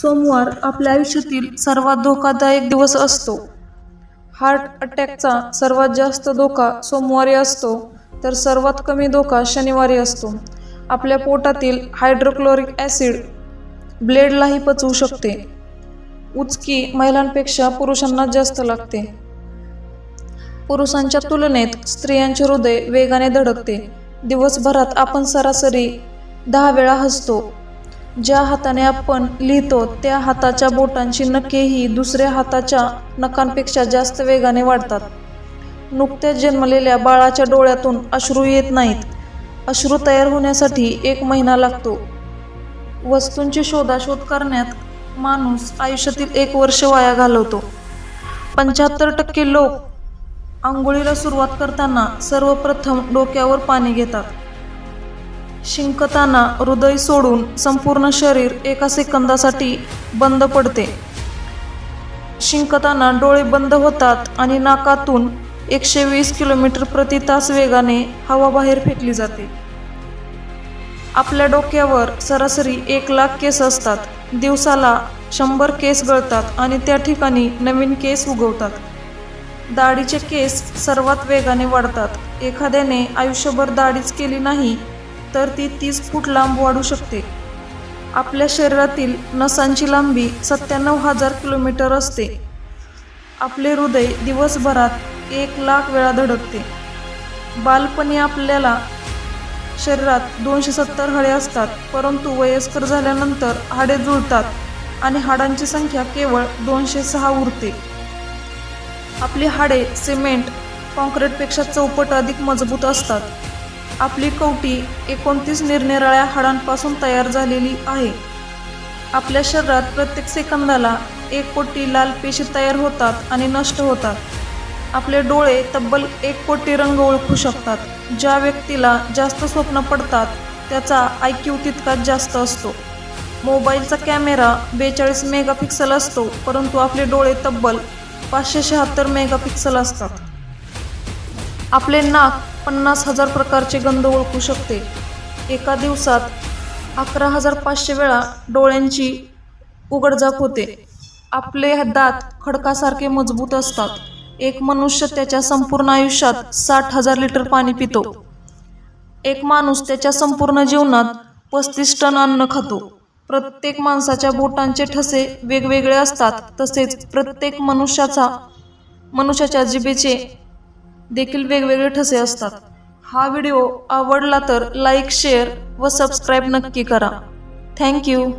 सोमवार आपल्या आयुष्यातील सर्वात धोकादायक दिवस असतो. हार्ट अटॅकचा सर्वात जास्त धोका सोमवारी असतो तर सर्वात कमी धोका शनिवारी असतो. आपल्या पोटातील हायड्रोक्लोरिक ॲसिड ब्लेडलाही पचवू शकते. उचकी महिलांपेक्षा पुरुषांना जास्त लागते. पुरुषांच्या तुलनेत स्त्रियांचे हृदय वेगाने धडकते. दिवसभरात आपण सरासरी दहा वेळा हसतो ज्या हाताने आपण लिहितो त्या हाताच्या बोटांची नखेही दुसऱ्या हाताच्या नखांपेक्षा जास्त वेगाने वाढतात. नुकत्याच जन्मलेल्या बाळाच्या डोळ्यातून अश्रू येत नाहीत. अश्रू तयार होण्यासाठी एक महिना लागतो. वस्तूंची शोधाशोध करण्यात माणूस आयुष्यातील एक वर्ष वाया घालवतो. पंच्याहत्तर टक्के लोक आंघोळीला सुरुवात करताना सर्वप्रथम डोक्यावर पाणी घेतात. शिंकताना हृदय सोडून संपूर्ण शरीर एका सेकंदासाठी बंद पडते. शिंकताना डोळे बंद होतात आणि नाकातून एकशे वीस किलोमीटर प्रति तास वेगाने हवा बाहेर फेकली जाते. आपल्या डोक्यावर सरासरी एक लाख केस असतात. दिवसाला शंभर केस गळतात आणि त्या ठिकाणी नवीन केस उगवतात. दाढीचे केस सर्वात वेगाने वाढतात. एखाद्याने आयुष्यभर दाढीच केली नाही तर ती तीस फूट लांब वाढू शकते. आपल्या शरीरातील नसांची लांबी सत्त्याण्णव हजार किलोमीटर असते. आपले हृदय दिवसभरात एक लाख वेळा धडकते. बालपणी आपल्याला शरीरात दोनशे सत्तर हाडे असतात परंतु वयस्कर झाल्यानंतर हाडे जुळतात आणि हाडांची संख्या केवळ दोनशे सहा उरते. आपली हाडे सिमेंट कॉन्क्रीटपेक्षा चौपट अधिक मजबूत असतात. आपली कवटी एकोणतीस निरनिराळ्या हाडांपासून तयार झालेली आहे. आपल्या शरीरात प्रत्येक सेकंदाला एक कोटी लाल पेशी तयार होतात आणि नष्ट होतात. आपले डोळे तब्बल एक कोटी रंग ओळखू शकतात. ज्या व्यक्तीला जास्त स्वप्न पडतात त्याचा आय क्यू तितकाच जास्त असतो. मोबाईलचा कॅमेरा बेचाळीस मेगापिक्सल असतो परंतु आपले डोळे तब्बल पाचशे शहात्तर मेगापिक्सल असतात. आपले नाक पन्नास हजार प्रकारचे गंध ओळखू शकते. एका दिवसात अकरा हजार पाचशे वेळा डोळ्यांची उघडझाप होते. आपले दात खडकासारखे मजबूत असतात. एक मनुष्य त्याच्या संपूर्ण आयुष्यात साठ हजार लिटर पाणी पितो. एक माणूस त्याच्या संपूर्ण जीवनात पस्तीस टन अन्न खातो. प्रत्येक माणसाच्या बोटांचे ठसे वेगवेगळे असतात. तसेच प्रत्येक मनुष्याचा मनुष्याच्या जिभेचे देखील वेगवेगळे ठसे असतात. हा व्हिडिओ आवडला तर लाईक शेअर व सबस्क्राईब नक्की करा. थँक्यू